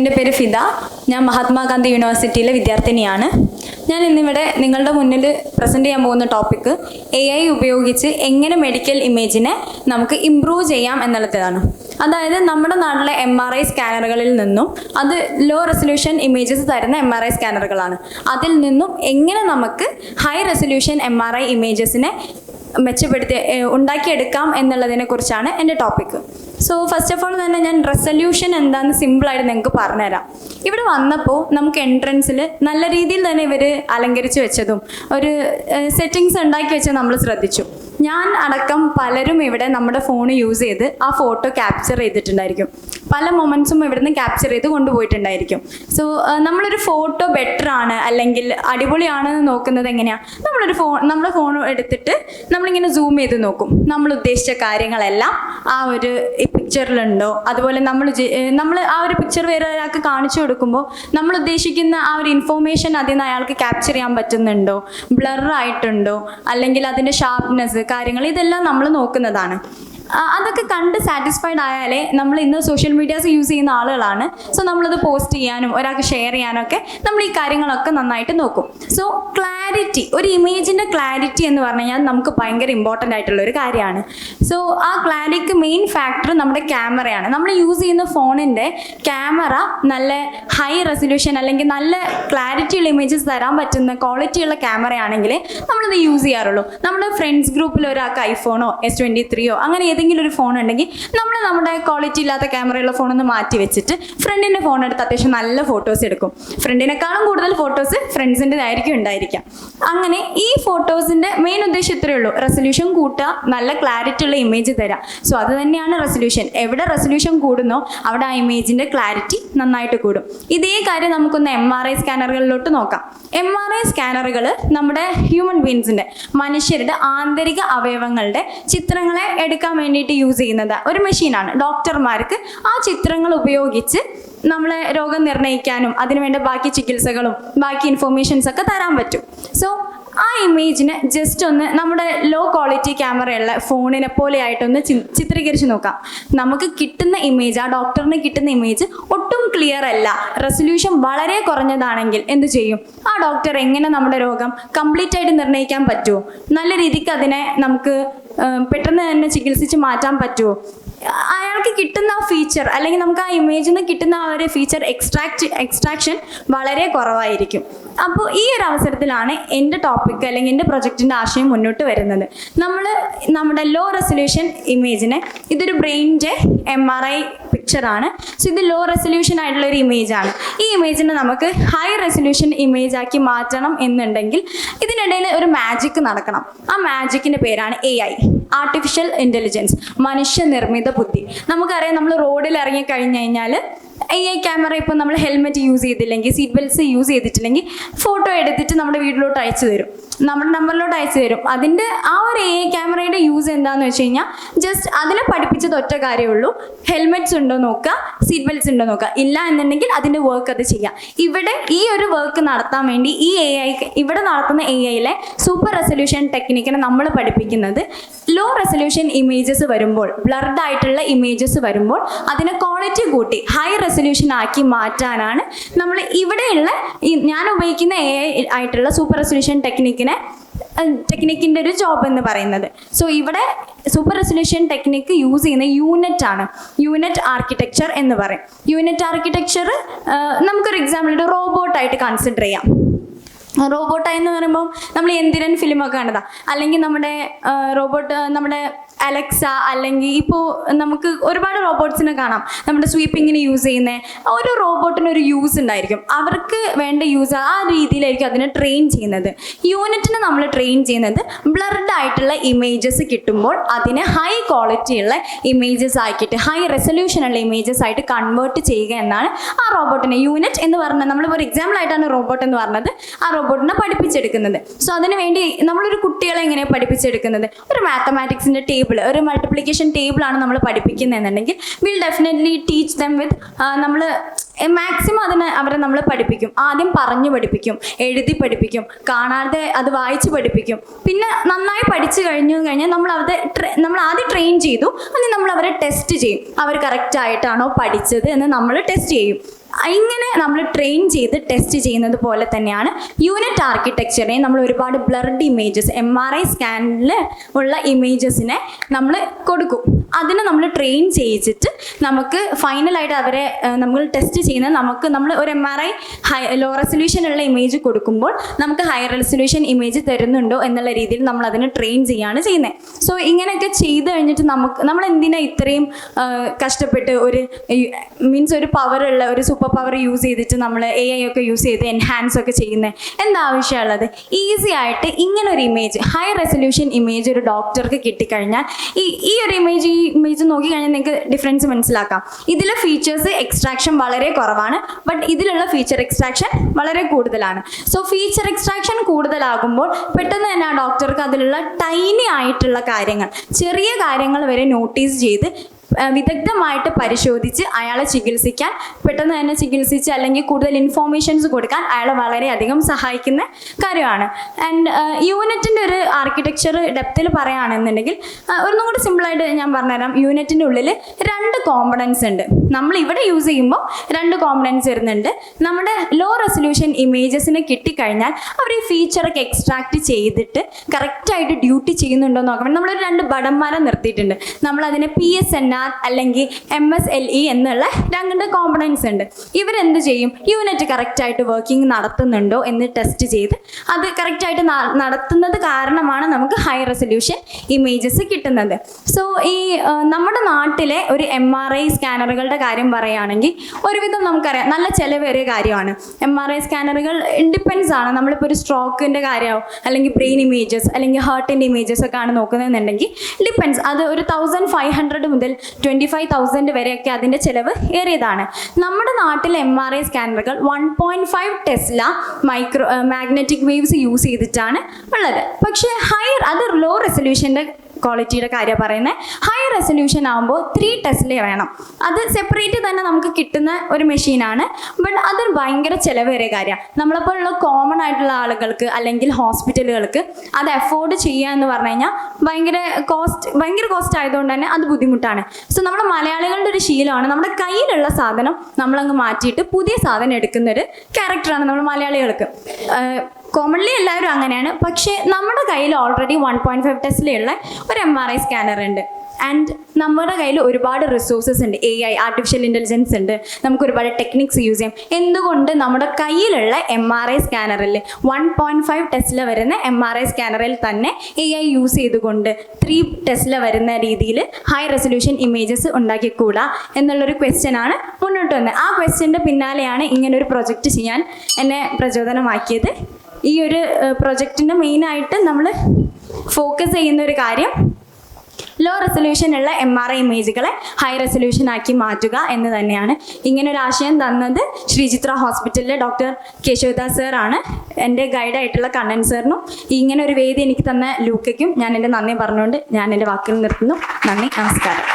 എന്റെ പേര് ഫിദ. ഞാൻ മഹാത്മാഗാന്ധി യൂണിവേഴ്സിറ്റിയിലെ വിദ്യാർത്ഥിനിയാണ്. ഞാൻ ഇന്നിവിടെ നിങ്ങളുടെ മുന്നിൽ പ്രസന്റ് ചെയ്യാൻ പോകുന്ന ടോപ്പിക്ക് എ ഐ ഉപയോഗിച്ച് എങ്ങനെ മെഡിക്കൽ ഇമേജിനെ നമുക്ക് ഇമ്പ്രൂവ് ചെയ്യാം എന്നുള്ളതാണ്. അതായത് നമ്മുടെ നാട്ടിലെ എം ആർ ഐ സ്കാനറുകളിൽ നിന്നും അത് ലോ റെസൊല്യൂഷൻ ഇമേജസ് തരുന്ന എം ആർ ഐ സ്കാനറുകളാണ് അതിൽ നിന്നും എങ്ങനെ നമുക്ക് high resolution M R I ഇമേജസിനെ മെച്ചപ്പെടുത്തി ഉണ്ടാക്കിയെടുക്കാം എന്നുള്ളതിനെ കുറിച്ചാണ് എന്റെ topic so first of all തന്നെ ഞാൻ റെസൊല്യൂഷൻ എന്താണെന്ന് സിമ്പിളായിട്ട് നിങ്ങൾക്ക് പറഞ്ഞുതരാം. ഇവിടെ വന്നപ്പോൾ നമുക്ക് എൻട്രൻസിൽ നല്ല രീതിയിൽ തന്നെ ഇവർ അലങ്കരിച്ച് വെച്ചതും ഒരു സെറ്റിങ്സ് ഉണ്ടാക്കി വെച്ചത് നമ്മൾ ശ്രദ്ധിച്ചു. ഞാൻ അടക്കം പലരും ഇവിടെ നമ്മുടെ ഫോൺ യൂസ് ചെയ്ത് ആ ഫോട്ടോ ക്യാപ്ചർ ചെയ്തിട്ടുണ്ടായിരിക്കും. പല മൊമെന്റ്സും ഇവിടുന്ന് ക്യാപ്ചർ ചെയ്ത് കൊണ്ടുപോയിട്ടുണ്ടായിരിക്കും. സോ നമ്മളൊരു ഫോട്ടോ ബെറ്റർ ആണ് അല്ലെങ്കിൽ അടിപൊളിയാണെന്ന് നോക്കുന്നത് എങ്ങനെയാണ് നമ്മളൊരു ഫോൺ നമ്മുടെ ഫോൺ എടുത്തിട്ട് നമ്മളിങ്ങനെ സൂം ചെയ്ത് നോക്കും. നമ്മൾ ഉദ്ദേശിച്ച കാര്യങ്ങളെല്ലാം ആ ഒരു പിക്ചറിലുണ്ടോ അതുപോലെ നമ്മൾ നമ്മൾ ആ ഒരു പിക്ചർ വേറെ ഒരാൾക്ക് കാണിച്ചു കൊടുക്കുമ്പോൾ നമ്മൾ ഉദ്ദേശിക്കുന്ന ആ ഒരു ഇൻഫോർമേഷൻ അതിൽ നിന്ന് അയാൾക്ക് ക്യാപ്ചർ ചെയ്യാൻ പറ്റുന്നുണ്ടോ? ബ്ലർ ആയിട്ടുണ്ടോ? അല്ലെങ്കിൽ അതിന്റെ ഷാർപ്നെസ് കാര്യങ്ങൾ ഇതെല്ലാം നമ്മൾ നോക്കുന്നതാണ്. അതൊക്കെ കണ്ട് സാറ്റിസ്ഫൈഡ് ആയാലേ നമ്മൾ ഇന്ന് സോഷ്യൽ മീഡിയാസ് യൂസ് ചെയ്യുന്ന ആളുകളാണ്. സോ നമ്മളത് പോസ്റ്റ് ചെയ്യാനും ഒരാൾക്ക് ഷെയർ ചെയ്യാനും ഒക്കെ നമ്മൾ ഈ കാര്യങ്ങളൊക്കെ നന്നായിട്ട് നോക്കും. സോ ക്ലാരിറ്റി ഒരു ഇമേജിന്റെ ക്ലാരിറ്റി എന്ന് പറഞ്ഞു കഴിഞ്ഞാൽ നമുക്ക് ഭയങ്കര ഇമ്പോർട്ടന്റ് ആയിട്ടുള്ള ഒരു കാര്യമാണ്. സോ ആ ക്ലാരിറ്റിക്ക് മെയിൻ ഫാക്ടർ നമ്മുടെ ക്യാമറയാണ് നമ്മൾ യൂസ് ചെയ്യുന്ന ഫോണിന്റെ ക്യാമറ നല്ല ഹൈ റെസൊല്യൂഷൻ അല്ലെങ്കിൽ നല്ല ക്ലാരിറ്റി ഉള്ള ഇമേജസ് തരാൻ പറ്റുന്ന ക്വാളിറ്റിയുള്ള ക്യാമറ ആണെങ്കിൽ നമ്മളത് യൂസ് ചെയ്യാറുള്ളൂ. നമ്മൾ ഫ്രണ്ട്സ് ഗ്രൂപ്പിൽ ഒരാൾക്ക് ഐഫോണോ എസ് ട്വന്റി ത്രീയോ അങ്ങനെ ഏതെങ്കിലും ഒരു ഫോൺ ഉണ്ടെങ്കിൽ നമ്മൾ നമ്മുടെ ക്വാളിറ്റി ഇല്ലാത്ത ക്യാമറയുള്ള ഫോണൊന്ന് മാറ്റി വെച്ചിട്ട് ഫ്രണ്ടിന്റെ ഫോൺ എടുത്ത് അത്യാവശ്യം നല്ല ഫോട്ടോസ് എടുക്കും. ഫ്രണ്ടിനേക്കാളും കൂടുതൽ ഫോട്ടോസ് ഫ്രണ്ട്സിന്റെതായിരിക്കും ഉണ്ടായിരിക്കാം. അങ്ങനെ ഈ ഫോട്ടോസിന്റെ മെയിൻ ഉദ്ദേശം ഇത്രയേ ഉള്ളൂ. റെസൊല്യൂഷൻ കൂട്ടുക നല്ല ക്ലാരിറ്റി ഉള്ള ഇമേജ് തരാം. സോ അത് തന്നെയാണ് റെസൊല്യൂഷൻ എവിടെ റെസൊല്യൂഷൻ കൂടുന്നോ അവിടെ ആ ഇമേജിന്റെ ക്ലാരിറ്റി നന്നായിട്ട് കൂടും. ഇതേ കാര്യം നമുക്കൊന്ന് എം ആർ ഐ സ്കാനറുകളിലോട്ട് നോക്കാം. എം ആർ ഐ സ്കാനറുകൾ നമ്മുടെ ഹ്യൂമൻ ബീൻസിന്റെ മനുഷ്യരുടെ ആന്തരിക അവയവങ്ങളുടെ ചിത്രങ്ങളെ എടുക്കാൻ വേണ്ടിയിട്ട് യൂസ് ചെയ്യുന്നത് ഒരു മെഷീനാണ് ഡോക്ടർമാർക്ക് ആ ചിത്രങ്ങൾ ഉപയോഗിച്ച് നമ്മളെ രോഗം നിർണയിക്കാനും അതിനുവേണ്ട ബാക്കി ചികിത്സകളും ബാക്കി ഇൻഫോർമേഷൻസ് ഒക്കെ തരാൻ പറ്റും. സോ ആ ഇമേജിനെ ജസ്റ്റ് ഒന്ന് നമ്മുടെ ലോ ക്വാളിറ്റി ക്യാമറയുള്ള ഫോണിനെ പോലെ ആയിട്ടൊന്ന് ചി- ചിത്രീകരിച്ച് നോക്കാം. നമുക്ക് കിട്ടുന്ന ഇമേജ് ആ ഡോക്ടറിന് കിട്ടുന്ന ഇമേജ് ഒട്ടും ക്ലിയർ അല്ല. റെസൊല്യൂഷൻ വളരെ കുറഞ്ഞതാണെങ്കിൽ എന്ത് ചെയ്യും? ആ ഡോക്ടർ എങ്ങനെ നമ്മുടെ രോഗം കംപ്ലീറ്റ് ആയിട്ട് നിർണയിക്കാൻ പറ്റുമോ? നല്ല രീതിക്ക് അതിനെ നമുക്ക് പെട്ടെന്ന് തന്നെ ചികിത്സിച്ച് മാറ്റാൻ പറ്റുമോ അയാൾക്ക് കിട്ടുന്ന ഫീച്ചർ അല്ലെങ്കിൽ നമുക്ക് ആ ഇമേജിൽ നിന്ന് കിട്ടുന്ന ആ ഒരു ഫീച്ചർ എക്സ്ട്രാക്ട് എക്സ്ട്രാക്ഷൻ വളരെ കുറവായിരിക്കും. അപ്പോൾ ഈ ഒരു അവസരത്തിലാണ് എന്റെ ടോപ്പിക് അല്ലെങ്കിൽ എന്റെ പ്രൊജക്റ്റിന്റെ ആശയം മുന്നോട്ട് വരുന്നത്. നമ്മൾ നമ്മുടെ ലോ റെസൊല്യൂഷൻ ഇമേജിനെ ഇതൊരു ബ്രെയിനിന്റെ എം ആർ ഐ പിക്ചറാണ് സോ ഇത് ലോ റെസൊല്യൂഷൻ ആയിട്ടുള്ള ഒരു ഇമേജ് ആണ്. ഈ ഇമേജിനെ നമുക്ക് ഹൈ റെസൊല്യൂഷൻ ഇമേജ് ആക്കി മാറ്റണം എന്നുണ്ടെങ്കിൽ ഇതിനിടയിൽ ഒരു മാജിക് നടക്കണം. ആ മാജിക്കിന്റെ പേരാണ് എ ഐ ആർട്ടിഫിഷ്യൽ ഇന്റലിജൻസ് മനുഷ്യനിർമ്മിത ബുദ്ധി. നമുക്കറിയാം നമ്മൾ റോഡിൽ ഇറങ്ങി കഴിഞ്ഞു കഴിഞ്ഞാൽ എ ഐ ക്യാമറ ഇപ്പം നമ്മൾ ഹെൽമെറ്റ് യൂസ് ചെയ്തില്ലെങ്കിൽ സീറ്റ് ബെൽറ്റ്സ് യൂസ് ചെയ്തിട്ടില്ലെങ്കിൽ ഫോട്ടോ എടുത്തിട്ട് നമ്മുടെ വീട്ടിലോട്ട് അയച്ചു തരും. നമ്മുടെ നമ്പറിലോട്ട് അയച്ചു തരും. അതിന്റെ ആ ഒരു എ ക്യാമറയുടെ യൂസ് എന്താണെന്ന് വെച്ച് കഴിഞ്ഞാൽ ജസ്റ്റ് അതിനെ പഠിപ്പിച്ചത് ഒറ്റ കാര്യമുള്ളൂ ഹെൽമെറ്റ്സ് ഉണ്ടോ നോക്കുക സീറ്റ് ബെൽറ്റ്സ് ഉണ്ടോ നോക്കുക ഇല്ല എന്നുണ്ടെങ്കിൽ അതിന്റെ വർക്ക് അത് ചെയ്യാം. ഇവിടെ ഈ ഒരു വർക്ക് നടത്താൻ വേണ്ടി ഈ എ ഐ ഇവിടെ നടത്തുന്ന എ ഐയിലെ സൂപ്പർ റെസൊല്യൂഷൻ ടെക്നിക്കിനെ നമ്മൾ പഠിപ്പിക്കുന്നത് ലോ റെസൊല്യൂഷൻ ഇമേജസ് വരുമ്പോൾ ബ്ലർഡ് ആയിട്ടുള്ള ഇമേജസ് വരുമ്പോൾ അതിനെ ക്വാളിറ്റി കൂട്ടി ഹൈ റെസൊല്യൂഷൻ ആക്കി മാറ്റാനാണ് നമ്മൾ ഇവിടെയുള്ള ഞാൻ ഉപയോഗിക്കുന്ന എ ആയിട്ടുള്ള സൂപ്പർ റെസൊല്യൂഷൻ ടെക്നിക്കിനെ ടെക്നിക്കിന്റെ ഒരു ജോബ് എന്ന് പറയുന്നത്. സോ ഇവിടെ സൂപ്പർ റെസൊല്യൂഷൻ ടെക്നിക്ക് യൂസ് ചെയ്യുന്ന യൂണിറ്റ് ആണ്. യൂണിറ്റ് ആർക്കിടെക്ചർ എന്ന് പറയും. യൂണിറ്റ് ആർക്കിടെക്ചർ നമുക്കൊരു എക്സാമ്പിൾ ഒരു റോബോട്ടായിട്ട് കൺസിഡർ ചെയ്യാം. റോബോട്ടായി എന്ന് പറയുമ്പോൾ നമ്മൾ എന്തിരൻ ഫിലിമൊക്കെ കണ്ടതാ. അല്ലെങ്കിൽ നമ്മുടെ റോബോട്ട് നമ്മുടെ അലക്സ അല്ലെങ്കിൽ ഇപ്പോൾ നമുക്ക് ഒരുപാട് റോബോട്ട്സിനെ കാണാം. നമ്മുടെ സ്വീപ്പിങ്ങിന് യൂസ് ചെയ്യുന്ന. ഓരോ റോബോട്ടിന് ഒരു യൂസ് ഉണ്ടായിരിക്കും. അവർക്ക് വേണ്ട യൂസ് ആ രീതിയിലായിരിക്കും അതിനെ ട്രെയിൻ ചെയ്യുന്നത്. യൂണിറ്റിനെ നമ്മൾ ട്രെയിൻ ചെയ്യുന്നത് ബ്ലർഡ് ആയിട്ടുള്ള ഇമേജസ് കിട്ടുമ്പോൾ അതിനെ ഹൈ ക്വാളിറ്റി ഉള്ള ഇമേജസ് ആക്കിയിട്ട് ഹൈ റെസൊല്യൂഷൻ ഉള്ള ഇമേജസ് ആയിട്ട് കൺവേർട്ട് ചെയ്യുക എന്നാണ് ആ റോബോട്ടിനെ യൂണിറ്റ് എന്ന് പറഞ്ഞാൽ നമ്മൾ ഒരു എക്സാമ്പിൾ ആയിട്ടാണ് റോബോട്ട് എന്ന് പറഞ്ഞത്. ആ റോബോട്ടിനെ പഠിപ്പിച്ചെടുക്കുന്നത്. സോ അതിനുവേണ്ടി നമ്മളൊരു കുട്ടികളെ എങ്ങനെയാണ് പഠിപ്പിച്ചെടുക്കുന്നത്? ഒരു മാത്തമാറ്റിക്സിന്റെ ടേബിൾ ഒരു മൾട്ടിപ്ലിക്കേഷൻ ടേബിൾ ആണ് നമ്മൾ പഠിപ്പിക്കുന്നതെന്നുണ്ടെങ്കിൽ will definitely teach them with നമ്മൾ മാക്സിമം അതിനെ അവരെ നമ്മൾ പഠിപ്പിക്കും. ആദ്യം പറഞ്ഞു പഠിപ്പിക്കും എഴുതി പഠിപ്പിക്കും കാണാതെ അത് വായിച്ച് പഠിപ്പിക്കും. പിന്നെ നന്നായി പഠിച്ചു കഴിഞ്ഞു കഴിഞ്ഞാൽ നമ്മൾ അവരെ നമ്മൾ ആദ്യം ട്രെയിൻ ചെയ്തു അതിന് നമ്മൾ അവരെ ടെസ്റ്റ് ചെയ്യും. അവർ കറക്റ്റ് ആയിട്ടാണോ പഠിച്ചത് എന്ന് നമ്മൾ ടെസ്റ്റ് ചെയ്യും. ഇങ്ങനെ നമ്മൾ ട്രെയിൻ ചെയ്ത് ടെസ്റ്റ് ചെയ്യുന്നത് പോലെ തന്നെയാണ് യൂണിറ്റ് ആർക്കിടെക്ചറിനെ നമ്മൾ ഒരുപാട് blurred images M R I സ്കാനിൽ ഉള്ള ഇമേജസിനെ നമ്മൾ കൊടുക്കും. അതിനെ നമ്മൾ ട്രെയിൻ ചെയ്യിച്ചിട്ട് നമുക്ക് ഫൈനലായിട്ട് അവരെ നമ്മൾ ടെസ്റ്റ് ചെയ്യുന്ന നമുക്ക് നമ്മൾ ഒരു M R I high low resolution ഉള്ള ഇമേജ് കൊടുക്കുമ്പോൾ നമുക്ക് ഹൈ റെസൊല്യൂഷൻ ഇമേജ് തരുന്നുണ്ടോ എന്നുള്ള രീതിയിൽ നമ്മൾ അതിനെ ട്രെയിൻ ചെയ്യാണ് ചെയ്യുന്നത് സോ ഇങ്ങനെയൊക്കെ ചെയ്ത് കഴിഞ്ഞിട്ട് നമുക്ക് നമ്മൾ എന്തിനാ ഇത്രയും കഷ്ടപ്പെട്ട് ഒരു മീൻസ് ഒരു പവറുള്ള ഒരു സൂപ്പർ പവർ യൂസ് ചെയ്തിട്ട് നമ്മൾ എ ഐ ഒക്കെ യൂസ് ചെയ്ത് എൻഹാൻസ് ഒക്കെ ചെയ്യുന്നത് എന്താ ആവശ്യമുള്ളത് ഈസി ആയിട്ട് ഇങ്ങനെ ഒരു ഇമേജ് ഹൈ റെസൊല്യൂഷൻ ഇമേജ് ഒരു ഡോക്ടർക്ക് കിട്ടിക്കഴിഞ്ഞാൽ ഈ ഈ ഒരു ഇമേജ് ഈ ഇമേജ് നോക്കി കഴിഞ്ഞാൽ നിങ്ങൾക്ക് ഡിഫറൻസ് മനസ്സിലാക്കാം. ഇതിലെ ഫീച്ചേഴ്സ് എക്സ്ട്രാക്ഷൻ വളരെ കുറവാണ്. ബട്ട് ഇതിലുള്ള ഫീച്ചർ എക്സ്ട്രാക്ഷൻ വളരെ കൂടുതലാണ്. സോ ഫീച്ചർ എക്സ്ട്രാക്ഷൻ കൂടുതലാകുമ്പോൾ പെട്ടെന്ന് തന്നെ ആ ഡോക്ടർക്ക് അതിലുള്ള ടൈനി ആയിട്ടുള്ള കാര്യങ്ങൾ ചെറിയ കാര്യങ്ങൾ വരെ നോട്ടീസ് ചെയ്ത് വിദഗ്ധമായിട്ട് പരിശോധിച്ച് അയാളെ ചികിത്സിക്കാൻ പെട്ടെന്ന് തന്നെ ചികിത്സിച്ച് അല്ലെങ്കിൽ കൂടുതൽ ഇൻഫോർമേഷൻസ് കൊടുക്കാൻ അയാളെ വളരെയധികം സഹായിക്കുന്ന കാര്യമാണ്. ആൻഡ് യൂണിറ്റിന്റെ ഒരു ആർക്കിടെക്ചർ ഡെപ്തിൽ പറയുകയാണെന്നുണ്ടെങ്കിൽ ഒന്നും കൂടി സിമ്പിളായിട്ട് ഞാൻ പറഞ്ഞുതരാം. യൂണിറ്റിന്റെ ഉള്ളിൽ രണ്ട് കോമ്പണൻസ് ഉണ്ട്. നമ്മൾ ഇവിടെ യൂസ് ചെയ്യുമ്പോൾ രണ്ട് കോമ്പണൻസ് വരുന്നുണ്ട്. നമ്മുടെ ലോ റെസൊല്യൂഷൻ ഇമേജസിന് കിട്ടിക്കഴിഞ്ഞാൽ അവർ ഈ ഫീച്ചറൊക്കെ എക്സ്ട്രാക്ട് ചെയ്തിട്ട് കറക്റ്റായിട്ട് ഡ്യൂട്ടി ചെയ്യുന്നുണ്ടോ നോക്കാൻ നമ്മളൊരു രണ്ട് ബടന്മാരെ നിർത്തിയിട്ടുണ്ട്. നമ്മൾ അതിനെ പി എസ് എൻ ആർ അല്ലെങ്കിൽ എം എസ് എൽ ഇ എന്നുള്ള രണ്ട് കോമ്പണൻസ് ഉണ്ട്. ഇവരെന്ത് ചെയ്യും? യൂണിറ്റ് കറക്റ്റായിട്ട് വർക്കിംഗ് നടത്തുന്നുണ്ടോ എന്ന് ടെസ്റ്റ് ചെയ്ത് അത് കറക്റ്റായിട്ട് നടത്തുന്നത് കാരണമാണ് നമുക്ക് ഹൈ റെസൊല്യൂഷൻ ഇമേജസ് കിട്ടുന്നത്. സോ ഈ നമ്മുടെ നാട്ടിലെ ഒരു എം ആർ ഐ സ്കാനറുകളുടെ കാര്യം പറയുകയാണെങ്കിൽ ഒരുവിധം നമുക്കറിയാം. നല്ല ചിലവേറിയ കാര്യമാണ്. എം ആർ ഐ സ്കാനറുകൾ ഡിപ്പെൻസ് ആണ്. നമ്മളിപ്പോൾ ഒരു സ്ട്രോക്കിന്റെ കാര്യമാവും. അല്ലെങ്കിൽ ബ്രെയിൻ ഇമേജസ് അല്ലെങ്കിൽ ഹാർട്ടിന്റെ ഇമേജസ് ഒക്കെ ആണ് നോക്കുന്നതെന്നുണ്ടെങ്കിൽ ഡിപ്പെൻസ് അത് ഒരു തൗസൻഡ് ഫൈവ് ഹൺഡ്രഡ് മുതൽ ട്വന്റി ഫൈവ് തൗസൻഡ് വരെയൊക്കെ അതിന്റെ ചിലവ് ഏറിയതാണ്. നമ്മുടെ നാട്ടിലെ M R I സ്കാനറുകൾ one point five tesla micro magnetic waves use ചെയ്തിട്ടാണ് ഉള്ളത്. പക്ഷേ ഹയർ അത് ലോ റെസൊല്യൂഷന്റെ ക്വാളിറ്റിയുടെ കാര്യം പറയുന്നത് ഹൈ റെസൊല്യൂഷൻ ആകുമ്പോൾ ത്രീ ടെസ്ലെ വേണം. അത് സെപ്പറേറ്റ് തന്നെ നമുക്ക് കിട്ടുന്ന ഒരു മെഷീനാണ് ബട്ട് അതൊരു ഭയങ്കര ചിലവേറിയ കാര്യമാണ് നമ്മളെപ്പോലുള്ള കോമൺ ആയിട്ടുള്ള ആളുകൾക്ക് അല്ലെങ്കിൽ ഹോസ്പിറ്റലുകൾക്ക് അത് അഫോർഡ് ചെയ്യുക എന്ന് പറഞ്ഞു കഴിഞ്ഞാൽ ഭയങ്കര കോസ്റ്റ് ഭയങ്കര കോസ്റ്റ് ആയതുകൊണ്ട് തന്നെ അത് ബുദ്ധിമുട്ടാണ്. സോ നമ്മുടെ മലയാളികളുടെ ഒരു ശീലമാണ് നമ്മുടെ കയ്യിലുള്ള സാധനം നമ്മളങ്ങ് മാറ്റിയിട്ട് പുതിയ സാധനം എടുക്കുന്നൊരു ക്യാരക്ടറാണ് നമ്മൾ മലയാളികൾക്ക്. കോമൺലി എല്ലാവരും അങ്ങനെയാണ്. പക്ഷേ നമ്മുടെ കയ്യിൽ ഓൾറെഡി വൺ പോയിന്റ് ഫൈവ് ടെസ്റ്റിലുള്ള ഒരു എം ആർ ഐ സ്കാനർ ഉണ്ട്. ആൻഡ് നമ്മുടെ കയ്യിൽ ഒരുപാട് റിസോഴ്സസ് ഉണ്ട്. എ ഐ ആർട്ടിഫിഷ്യൽ ഇന്റലിജൻസ് ഉണ്ട്. നമുക്ക് ഒരുപാട് ടെക്നിക്സ് യൂസ് ചെയ്യാം. എന്തുകൊണ്ട് നമ്മുടെ കയ്യിലുള്ള എം ആർ ഐ സ്കാനറിൽ വൺ പോയിന്റ് ഫൈവ് ടെസ്റ്റിൽ വരുന്ന എം ആർ ഐ സ്കാനറിൽ തന്നെ എ ഐ യൂസ് ചെയ്തുകൊണ്ട് ത്രീ ടെസ്റ്റിൽ വരുന്ന രീതിയിൽ ഹൈ റെസൊല്യൂഷൻ ഇമേജസ് ഉണ്ടാക്കിക്കൂടാ എന്നുള്ളൊരു ക്വസ്റ്റ്യൻ ആണ് മുന്നോട്ട് വന്നത്. ആ ക്വസ്റ്റ്യന്റെ പിന്നാലെയാണ് ഇങ്ങനൊരു പ്രൊജക്റ്റ് ചെയ്യാൻ എന്നെ പ്രചോദനമാക്കിയത്. ഈ ഒരു മെയിൻ ആയിട്ട് നമ്മൾ ഫോക്കസ് ചെയ്യുന്ന ഒരു കാര്യം ലോ റെസൊല്യൂഷൻ ഉള്ള എം ആർ ഐ ഇമേജുകളെ ഹൈ റെസൊല്യൂഷൻ ആക്കി മാറ്റുക എന്ന് തന്നെയാണ്. ഇങ്ങനെ ഒരു ആശയം തന്നത് ശ്രീചിത്ര ഹോസ്പിറ്റലിലെ ഡോക്ടർ കേശവദാസ് സാറാണ് എന്റെ ഗൈഡായിട്ടുള്ള കണ്ണൻ സാറിനും ഇങ്ങനെ ഒരു വേദി എനിക്ക് തന്ന ലൂക്കയ്ക്കും ഞാൻ എന്റെ നന്ദി പറഞ്ഞുകൊണ്ട് ഞാൻ എന്റെ വാക്കുകൾ നിർത്തുന്നു. നന്ദി നമസ്കാരം.